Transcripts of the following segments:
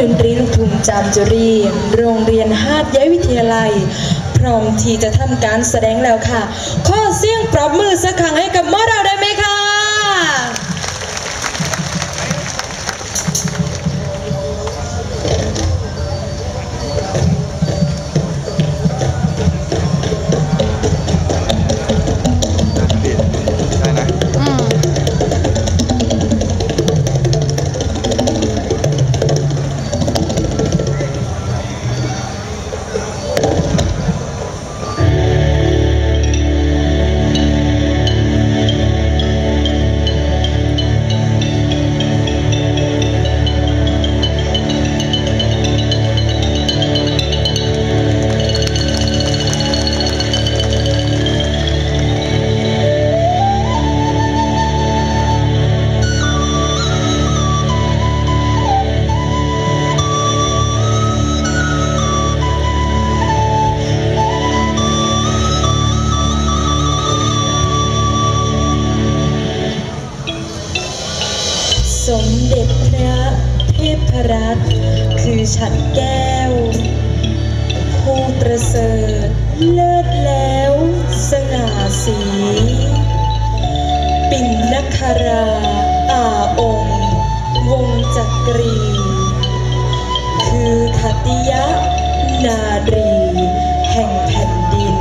ดนตรีลูกทุ่งจามจุรี โรงเรียนฮาดย้ายวิทยาลัย พร้อมที่จะทำการแสดงแล้วค่ะ ข้อเสียงปรบมือสักครั้งให้กับมอเราได้ไหม กรี คือขติยะนารี แห่งแผ่นดิน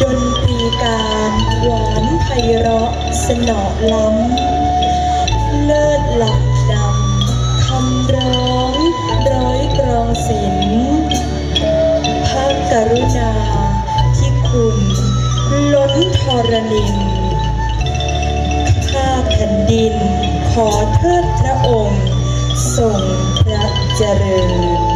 ดนตรีการหวานไพเราะสนอล้ำ เลิศหลับดำคำร้องร้อยกรองศิลพระกรุณาที่คุณล้นทรณินข้าแผ่นดิน ขอเทิดพระองค์ทรงพระเจริญ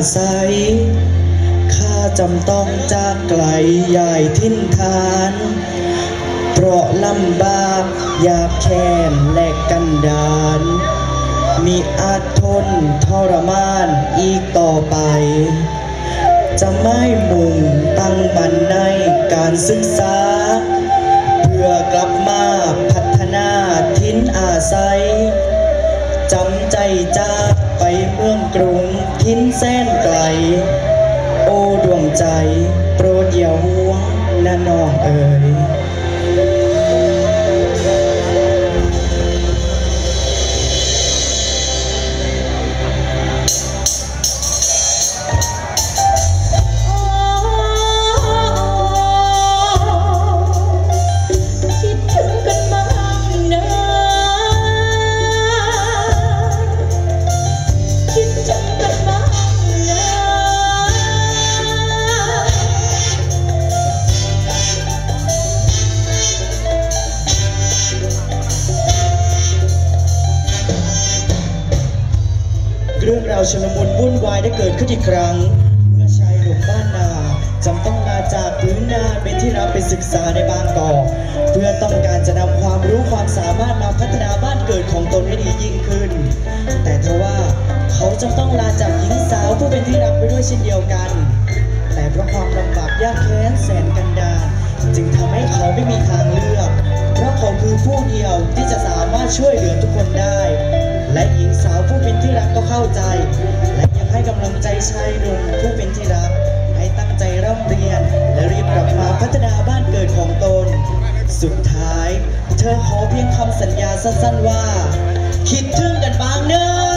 อาศัยข้าจำต้องจากไกลยายทิ้นทาน เพราะลำบากยากแค้นและกันดาน มีอาจทนทรมานอีกต่อไป จะไม่มุ่งตั้งมันในการศึกษา เพื่อกลับมาพัฒนาทิ้นอาศัยจำใจจา เมืองกรุงทิ้นแสนไกล โอ้ดวงใจ โปรดอย่าห่วงนะน้องเอ๋ย ด้วยเช่นเดียวกัน แต่เพราะความลำบากยากแค้นแสนกันดารจึงทำให้เขาไม่มีทางเลือก เพราะเขาคือผู้เดียวที่จะสามารถช่วยเหลือทุกคนได้ และหญิงสาวผู้เป็นที่รักก็เข้าใจ และยังให้กำลังใจชายหนุ่มผู้เป็นที่รัก ให้ตั้งใจร่ำเรียน และรีบกลับมาพัฒนาบ้านเกิดของตน สุดท้าย เธอขอเพียงคำสัญญาสั้นๆว่า คิดถึงกันบ้างเนอะ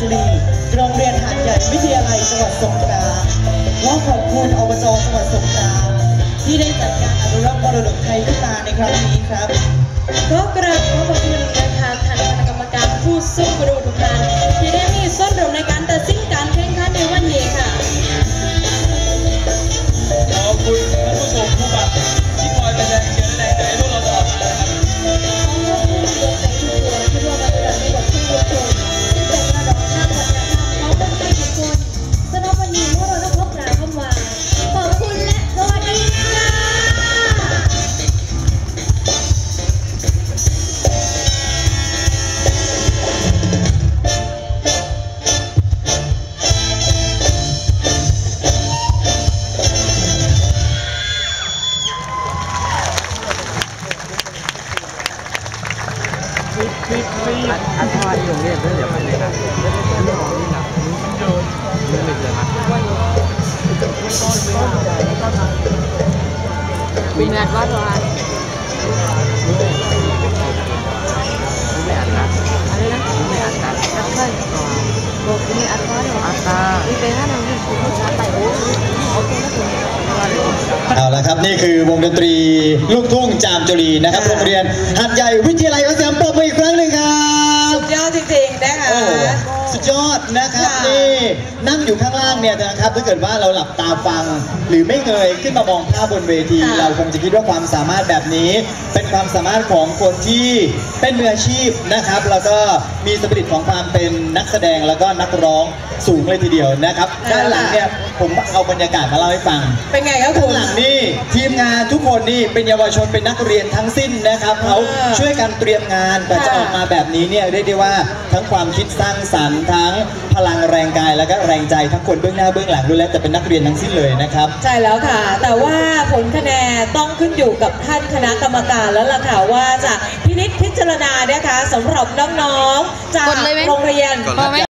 จุรีโรงเรียนหาดใหญ่วิทยาลัยจังหวัดสงขลาขอขอบคุณอบจจังหวัดสงขลาที่ได้จัดการอนุรักษ์มรดกไทยขึ้นมาในครั้งนี้ครับก็กราบขอบพระคุณนะคะท่านคณะกรรมการผู้ทรงรู้ทุกท่านที่ได้มีส่วนร่วมใน แมทวัดวานมีแมทนะอะไรนะมีแมทนะอัดใช่บอกมีอัดวัดอัดตามีเป็นห้าหนึ่งที่คุณชายไปโอ้โอเคนะคุณเอาละครับนี่คือวงดนตรีลูกทุ่งจามจุรีนะครับโรงเรียนหัดใหญ่วิทยาลัยขอเสียงปรบมืออีกครั้งหนึ่งครับ นะครับค่ะนี่นั่งอยู่ข้างล่างเนี่ยนะครับถ้าเกิดว่าเราหลับตาฟัง หรือไม่เงยขึ้นมามองภาพบนเวทีค่ะเราคงจะคิดว่าความสามารถแบบนี้ เป็นความสามารถของคนที่เป็นมืออาชีพนะครับ แล้วก็มีสปิริตของความเป็นนักแสดงแล้วก็นักร้องสูงเลยทีเดียวนะครับ ด้านหลังเนี่ย ผมเอาบรรยากาศมาเล่าให้ฟัง เป็นไงครับข้าคุงณหลังนี่ทีมงานทุกคนนี่เป็นเยาวชนเป็นนักเรียนทั้งสิ้นนะครับเขาอ่าช่วยกันเตรียมงานกว่าจะค่ะออกมาแบบนี้เนี่ยเรียกได้ว่าทั้งความคิดสร้างสรรค์ทั้งพลังแรงกายแล้วก็แรงใจทั้งคนเบื้องหน้าเบื้องหลังด้วยแล้วแต่เป็นนักเรียนทั้งสิ้นเลยนะครับ ใช่แล้วค่ะ แต่ว่าผลคะแนนต้องขึ้นอยู่กับท่านคณะกรรมการแล้วล่ะค่ะว่าจะพินิจพิจารณานะคะสำหรับน้องๆจากกดเลยไหมโรงเรียนพอไหม